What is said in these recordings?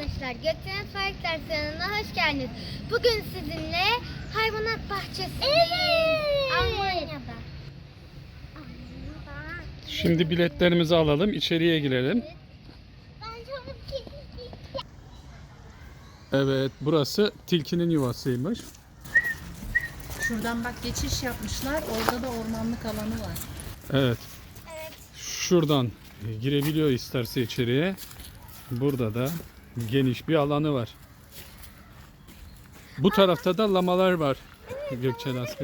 arkadaşlar. Gökçen Fark derslerine hoş geldiniz. Bugün sizinle hayvanat bahçesindeyiz. Almanya'da. Şimdi biletlerimizi alalım, içeriye girelim. Evet, burası tilkinin yuvasıymış. Şuradan bak geçiş yapmışlar. Orada da ormanlık alanı var. Evet, Evet. şuradan girebiliyor isterse içeriye. Burada da geniş bir alanı var. Bu tarafta da lamalar var. Gökçen Az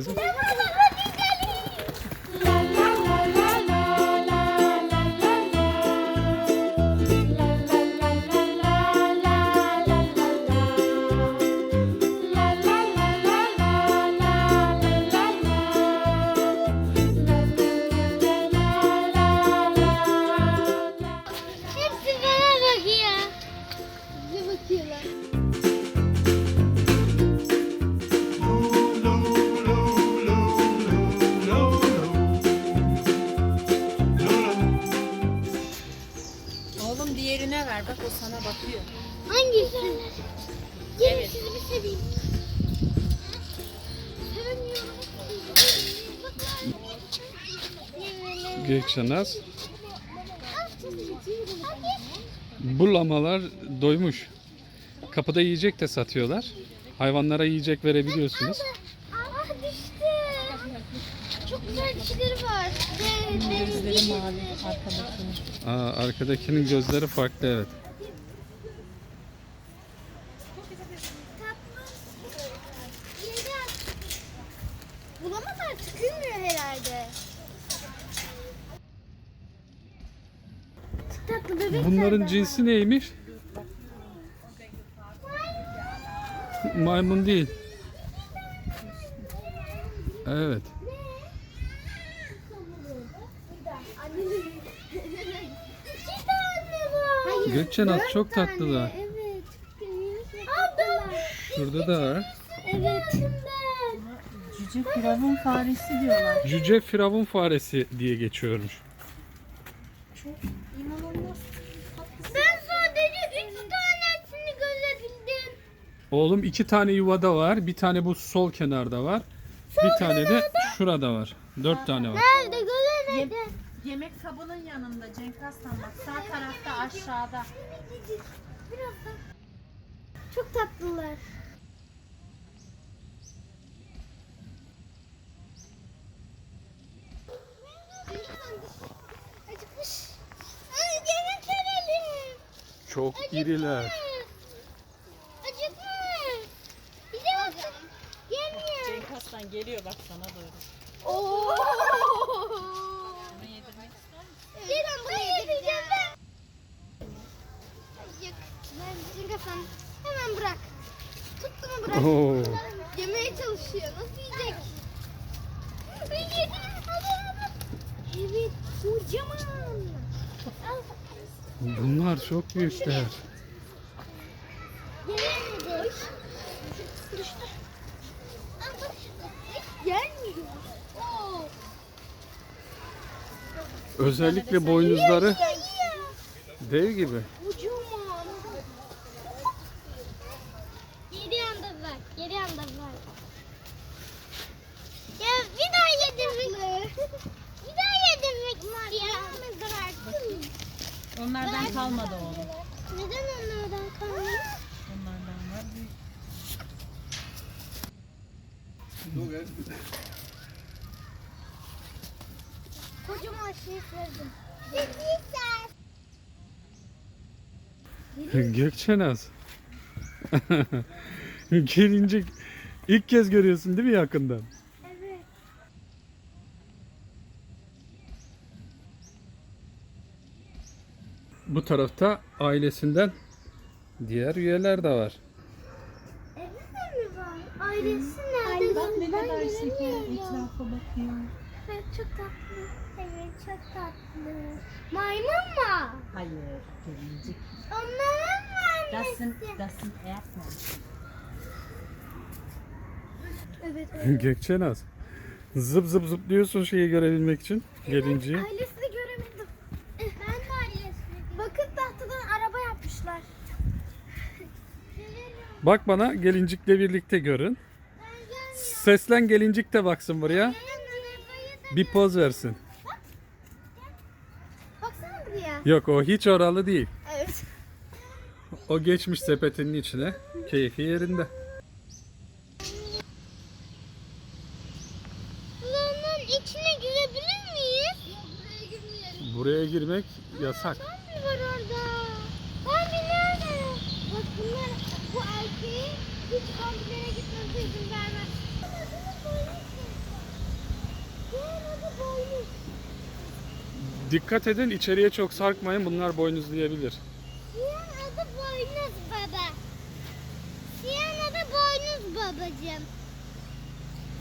Gökçen Az. Hadi. Bu lamalar doymuş. Kapıda yiyecek de satıyorlar. Hayvanlara yiyecek verebiliyorsunuz. Aa düştü. Çok güzel dişleri var. De, de, Gözleri mavi arkadakinin. Aa, arkadakinin gözleri farklı evet. Bulamazlar tıkılmıyor herhalde. Çok tatlı bebek Bunların cinsi neymiş? Maymun değil. Evet. Gökçen dört çok tatlılar. Evet. Şurada da var. Evet. Cüce firavun faresi diyorlar. Cüce firavun faresi diye geçiyormuş. İnanılmaz. Ben sadece üç tanesini görebildim. Oğlum iki tane yuvada var. Bir tane bu sol kenarda var. Bir tane de şurada var. Dört tane var. Nerede göremedim. Yem- yemek kabının yanında Cenk Aslan bak. Sağ tarafta aşağıda. Birazdan. Çok tatlılar. Acıkmış. Ay, yemek verelim. Çok iriler. Acıkmış. Bize bakın. Aslan geliyor bak sana doğru. Oo. Bunu yedirmek ister misin? Gelin buraya yedireceğim ben. Acık. Ben Cengasan hemen bırak. Tuttu mu bırak. Oo. Yemeye çalışıyor. Nasıl yiyecek? Ay, Yedi. Hadi hadi. Evet. Kocaman. Al. Bunlar çok büyükler. Yemedi. Düştü. Özellikle boynuzları dev gibi. Kocaman. Geri yanda var. Geri yanda var. Ya bir daha yedirmek. bir daha yedirmek istiyor. Onlardan kalmadı oğlum. Neden onlardan kalmış? Onlardan var. Büyük. Kocaman şey sevdim. Gökçenaz. Gelince ilk kez görüyorsun değil mi yakından? Evet. Bu tarafta ailesinden diğer üyeler de var. Evde mi var? Ailesi nerede? Bak ne Ben kadar şeker etrafa bakıyor. Evet çok tatlı. Evet çok tatlı. Maymun mu? Hayır, gelincik. Onların Das annesi. sind, das sind Erdmännchen. Evet evet. Gökçenaz. Zıp zıp zıplıyorsun şeyi görebilmek için. Gelinciyi. Ailesini göremedim. Ben de ailesini Bakın tahtadan araba yapmışlar. Bak bana gelincikle birlikte görün. Seslen gelincik de baksın buraya. Bir poz versin. Baksana buraya. Yok o hiç oralı değil. Evet. O geçmiş sepetinin içine. Keyfi yerinde. Bunun içine girebilir miyiz? Buraya girmeyelim. Buraya girmek yasak. Bambi var orada. Bambi nerede? Bak bunlar bu erkeği hiç Bambilere gitmemize izin vermez. Diğer adı boynuz. Dikkat edin içeriye çok sarkmayın bunlar boynuzlayabilir. Diğer adı boynuz baba. Diğer adı boynuz babacığım.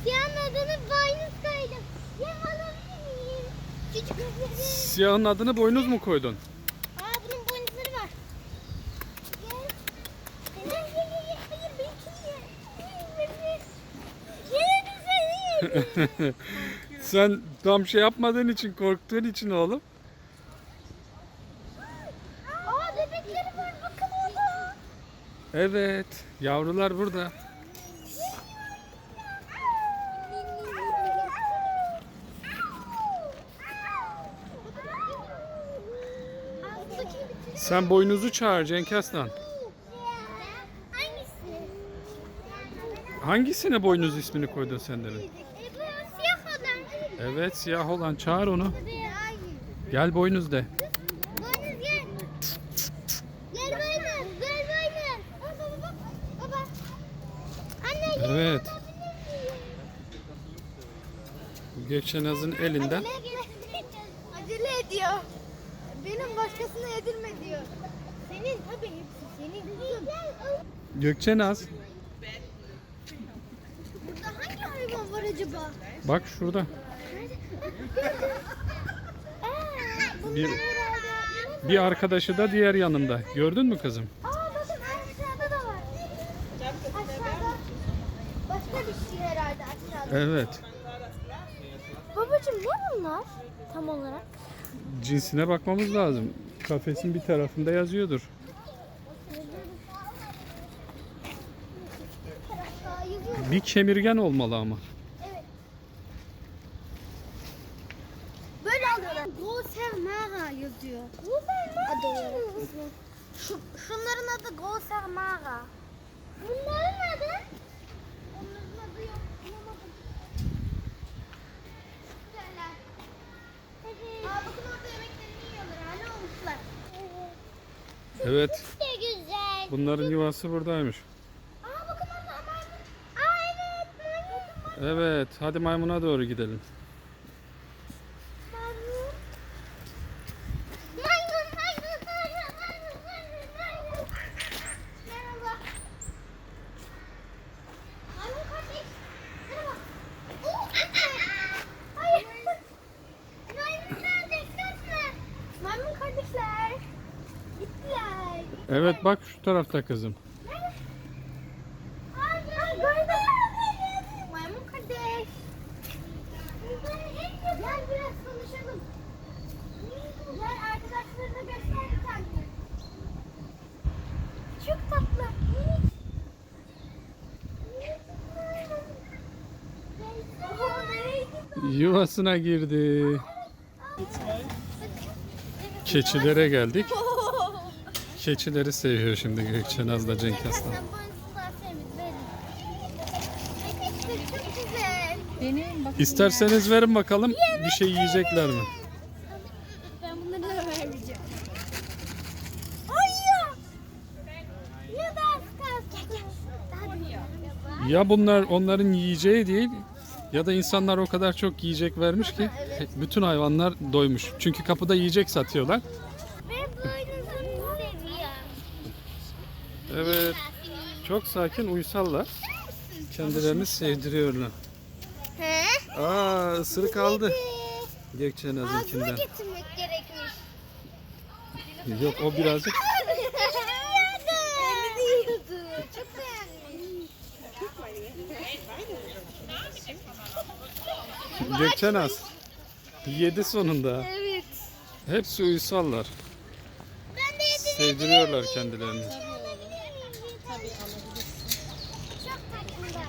Diğer adını boynuz koydum. Yem alabilir miyim? Küçük. Siyahın adını boynuz mu koydun? Aa bunun boynuzları var. Gel. Gel gel gel. Hayır belki ye. Gel güzel Sen tam şey yapmadığın için korktuğun için oğlum. Aa bebekleri var bakın orada. Evet yavrular burada. Sen boynuzu çağır Cenk Aslan. Hangisi? Hangisine boynuz ismini koydun sen demin? E, bu siyah olan. Evet siyah olan çağır onu. Gel boynuz de. Boynuz gel. Gel boynuz. Gel boynuz. Baba baba. Baba. Anne gel. Evet. Gökçenaz'ın elinden Acele ediyor. Benim başkasına yedirme diyor. Senin tabii hepsi senin kızım. Gökçenaz Burada hangi hayvan var acaba? Bak şurada. Bir-. Bir arkadaşı da diğer yanında. Gördün mü kızım? Aa bakın aşağıda da var. Aşağıda. Başka bir şey herhalde aşağıda. Evet. Babacım ne bunlar tam olarak? Cinsine bakmamız lazım. Kafesin bir tarafında yazıyordur. Bir kemirgen olmalı ama. Böyle alıyorlar. Gosermara yazıyor. Adı olarak. Şu, şunların adı Gosermara. Bunların adı? Onların adı yok. Bulamadım. Güzeller. Aa, bakın orada yemeklerini yiyorlar. Ha, ne olmuşlar? Evet. Ne güzel. Bunların yuvası buradaymış. Aa bakın orada maymun. Aa evet. Maymun. Evet. Hadi maymuna doğru gidelim. Maymun. Maymun, maymun, maymun, maymun, maymun, maymun. Merhaba. Maymun kardeş. Merhaba. Oo, Hayır. Maymun kardeş kaçma. Maymun kardeşler. Gittiler. Evet bak şu tarafta kızım. Maymun kardeş. Gel biraz konuşalım. Gel arkadaşlarına göster bir tane. Çok tatlı. Yuvasına girdi. Keçilere geldik. Keçileri seviyor şimdi Gökçenaz'la Cenk Aslan. Çok güzel. Deneyin bakın. İsterseniz verin bakalım bir şey yiyecekler mi? Ben bunları da vermeyeceğim. Hayır. Ya da az kalsın. Daha Ya bunlar onların yiyeceği değil ya da insanlar o kadar çok yiyecek vermiş ki bütün hayvanlar doymuş. Çünkü kapıda yiyecek satıyorlar. Evet. Çok sakin uysallar. Kendilerini sevdiriyorlar. He? Aa ısırık aldı. Ağzına Gökçenaz'ınkinden. getirmek gerekmiş. Yok o birazcık. Çok beğenmiş. Gökçenaz. Yedi sonunda. Evet. Hepsi uysallar. Ben de yedim. Sevdiriyorlar kendilerini. Alabilir miyim bir tane?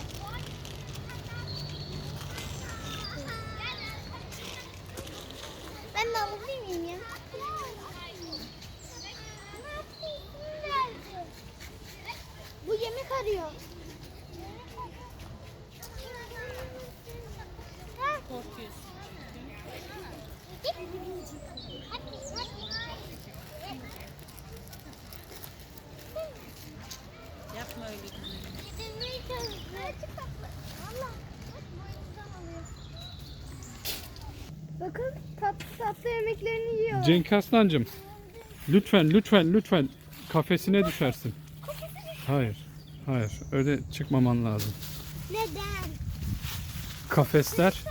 Ben de miyim ya? Bu yemek arıyor. Ha, Korkuyorsun. Yapma öyle güzelim. Bakın tatlı tatlı yemeklerini yiyor. Cenk Aslancığım. Lütfen lütfen lütfen kafesine düşersin. Hayır. Hayır. Öyle çıkmaman lazım. Neden? Kafesler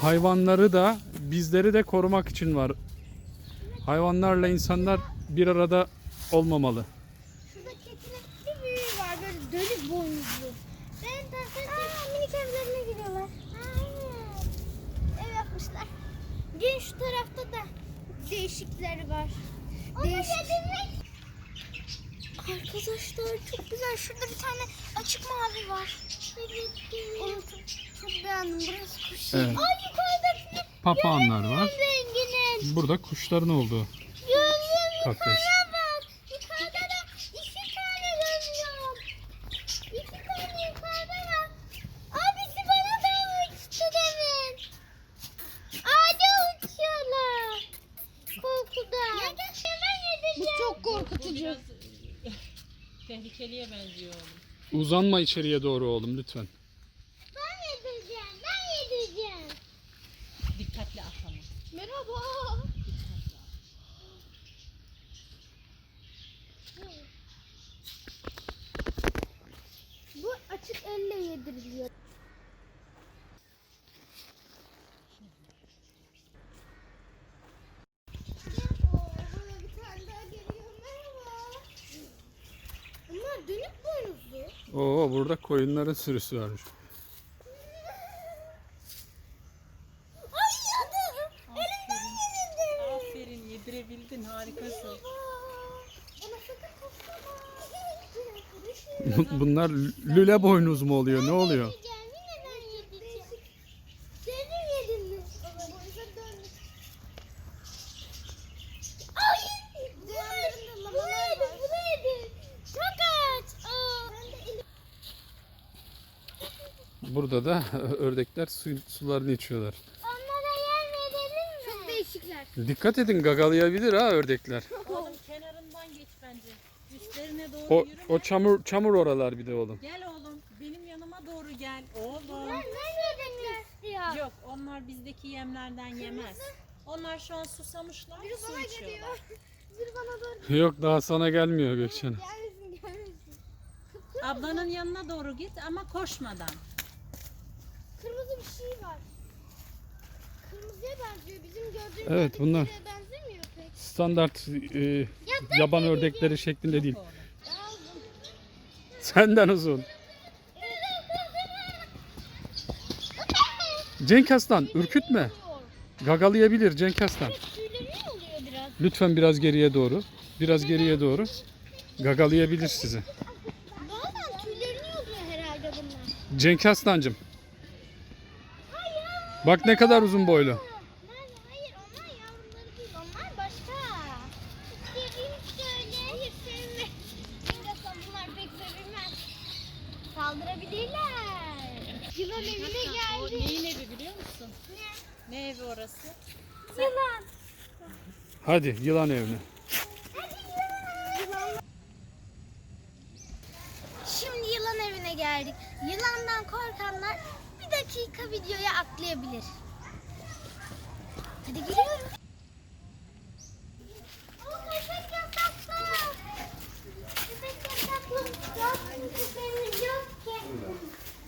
hayvanları da bizleri de korumak için var. Hayvanlarla insanlar bir arada olmamalı. Şurada keçinin bir büyüğü var böyle dönük boynuzlu. Ben tasarım Aa, minik evlerine gidiyorlar. Aynen. Ev yapmışlar. Gün şu tarafta da değişikleri var. Değişik. Arkadaşlar çok güzel. Şurada bir tane açık mavi var. Onu çok, çok beğendim. Burası kuş. Evet. Ay yukarıdaki Papağanlar var. renginin. Burada kuşların olduğu kafes. yukarıya bak. Yukarıda da iki tane görüyorum. İki tane yukarıda var. Abisi bana da uçtu demin. Ağaca uçuyorlar. Korkudan. Bu çok korkutucu. Tehlikeliye benziyor oğlum. Uzanma içeriye doğru oğlum lütfen. Ben yedireceğim. Ben yedireceğim. Dikkatli atlama. Merhaba. Bu açık elle yediriliyor. Bunlar dönük burada koyunların sürüsü varmış. Ay yadı. Elimden yedirdim. Aferin yedirebildin harikasın. Bunlar lüle boynuz mu oluyor? Ne oluyor? Yiyeceğim, yine ben yiyeceğim. Senin yedin mi? Boynuza dönmüş. Ay! Bu neydi? Bu neydi? Bu neydi? Çok aç. Aa. Burada da ördekler su, sularını içiyorlar. Onlara yer verelim mi? Çok değişikler. Dikkat edin gagalayabilir ha ördekler. Oğlum kenarından geç bence. Üstlerine doğru O, yürüme. o çamur çamur oralar bir de oğlum. Gel oğlum benim yanıma doğru gel. Oğlum. Ne yedin istiyor? Yok onlar bizdeki yemlerden yemez. Onlar şu an susamışlar Biri su bana içiyorlar. geliyor. Biri bana doğru Yok daha sana gelmiyor Gökçen. gelmesin gelmesin. Ablanın yanına doğru git ama koşmadan. Kırmızı bir şey var. Kırmızıya benziyor. Bizim gördüğümüz Evet, bunlar. benzemiyor pek. Standart e, yaban ördekleri şeklinde değil. Senden uzun. Cenk Aslan ürkütme. Gagalayabilir Cenk Aslan. Tüyleri ne oluyor biraz? Lütfen biraz geriye doğru. Biraz geriye doğru. Gagalayabilir sizi. Bazen tüylerini oluyor herhalde bunlar. Cenk Aslancım. Bak ne kadar uzun boylu. Hayır onlar yavruları değil. Onlar başka. Seveyim şöyle. Hayır sevme. Bilmiyorsam bunlar pek sevilmez. Saldırabilirler. Yılan evine O geldi. neyin evi biliyor musun? Ne? Ne evi orası? Yılan. Hadi yılan evine. Şimdi yılan evine geldik. Yılandan korkanlar bir dakika videoya atlayabilir. Hadi ki.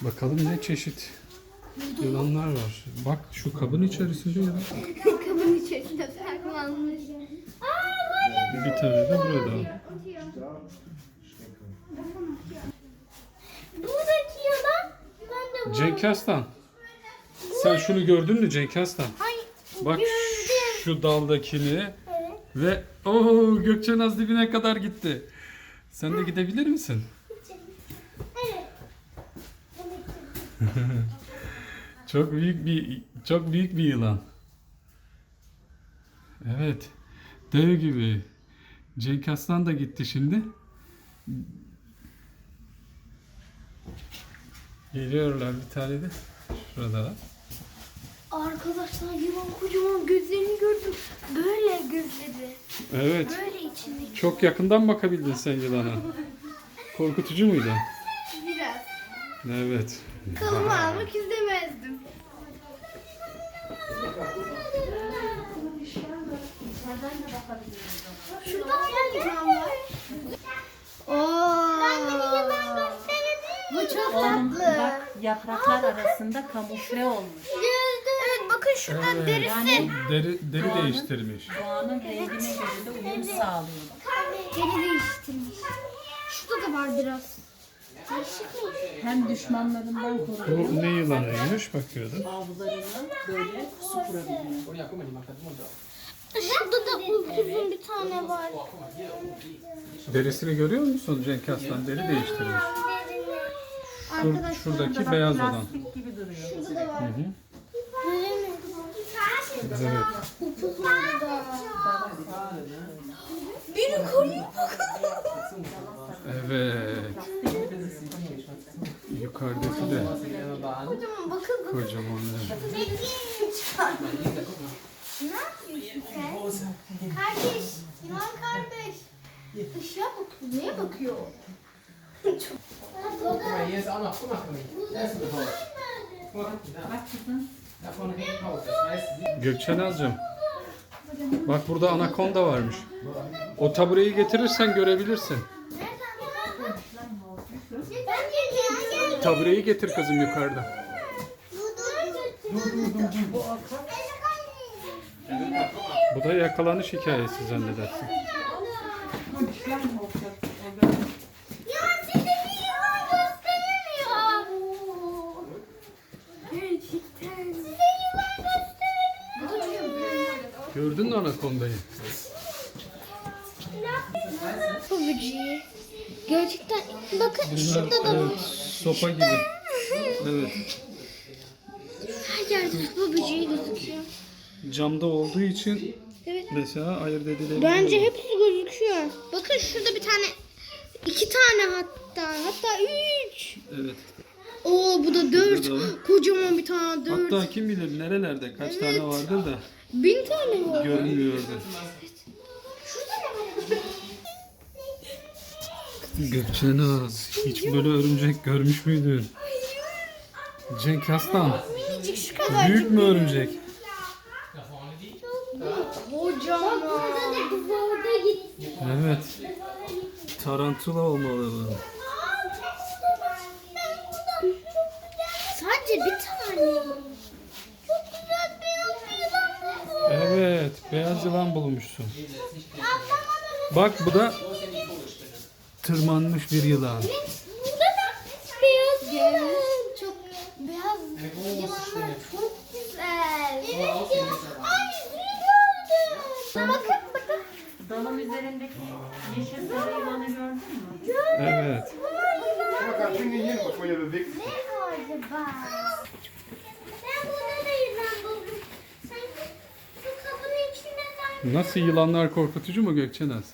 Bakalım ne çeşit yılanlar var. Bak şu kabın içerisinde yılan. Kabın içerisinde saklanmış. Bir tane de burada. Buradaki yılan ben de bu. Cenk Aslan. Sen şunu gördün mü Cenk Aslan? Hayır. Bak gördüm. şu daldakini Evet. ve o Gökçen az dibine kadar gitti. Sen de gidebilir misin? Evet. Çok büyük bir çok büyük bir yılan. Evet. Dev gibi. Cenk Aslan da gitti şimdi. Geliyorlar bir tane de. Şurada. Arkadaşlar yılan kocaman gözlerini gördüm. Böyle gözleri. Evet. Böyle içindeki. Çok yakından bakabildin sen yılana. Korkutucu muydu? Biraz. Evet. Kolumu almak istemezdim. Şurada yılan var. Oo. Bu çok tatlı. bak yapraklar arasında kamufle olmuş. Şuradan Evet. derisi. Deri, deri değiştirmiş. Doğanın rengine göre de uyum sağlıyor. Geri değiştirmiş. Şurada da var biraz. Hem düşmanlarından koruyor, Bu ne yılanıymış bakıyordum. avlarını böyle su kurabiliyor. Şurada da uzun bir tane var. Derisini görüyor musun Cenk Aslan? Deri değiştirmiş. Şur- şuradaki beyaz olan. Plastik gibi duruyor. Şurada da var. Hı hı. Evet. Beni koruyun Evet. Yukarıdaki de Kocaman bakın bakın. kocaman. evet. Ne yapıyorsun sen? Kardeş, yılan kardeş. Işığa bakıyor. Neye bakıyor? Çok. Kom maar kom hier. Daar is de bal. Kom maar. Bak kızım. Gökçen Azcığım. Bak burada anakonda varmış. O tabureyi getirirsen görebilirsin. Tabureyi getir kızım yukarıda. Bu da yakalanış hikayesi zannedersin. Ya size bir yılan gösteremiyor. Gerçekten. Size yılan gösteremiyor. Gördün mü anakondayı? Bu böceği. Gerçekten. Bakın şurada da var. evet, sopa gibi. Evet. Her yerde bu böceği gözüküyor. Camda olduğu için Evet. mesela ayırt edilebiliyor. Bence hepsi gözüküyor. Bakın şurada bir tane, iki tane hatta, hatta üç. Evet. Oo bu da dört. da var. Kocaman bir tane dört. Hatta kim bilir nerelerde kaç tane vardır da Bin tane var. görünmüyordu. Gökçenaz hiç böyle örümcek görmüş müydün? Cenk Aslan Minicik şu kadar. büyük mü örümcek? Kocaman. Orada. Evet. Tarantula olmalı bu. Sadece bir tane. Çok güzel beyaz bir yılan bu. Evet, beyaz yılan bulmuşsun. Bak bu da tırmanmış bir yılan. Burada da beyaz yılan. Çok beyaz yılanlar çok güzel. Evet ya. Ay yüzünü gördüm. Bakın bakın. Dalın üzerindeki yeşil sarı yılanı gördün mü? Evet. Je bewikt. Ne acaba? Ben burada da yılan buldum. Sanki şu kapının içinden Nasıl yılanlar korkutucu mu Gökçenaz?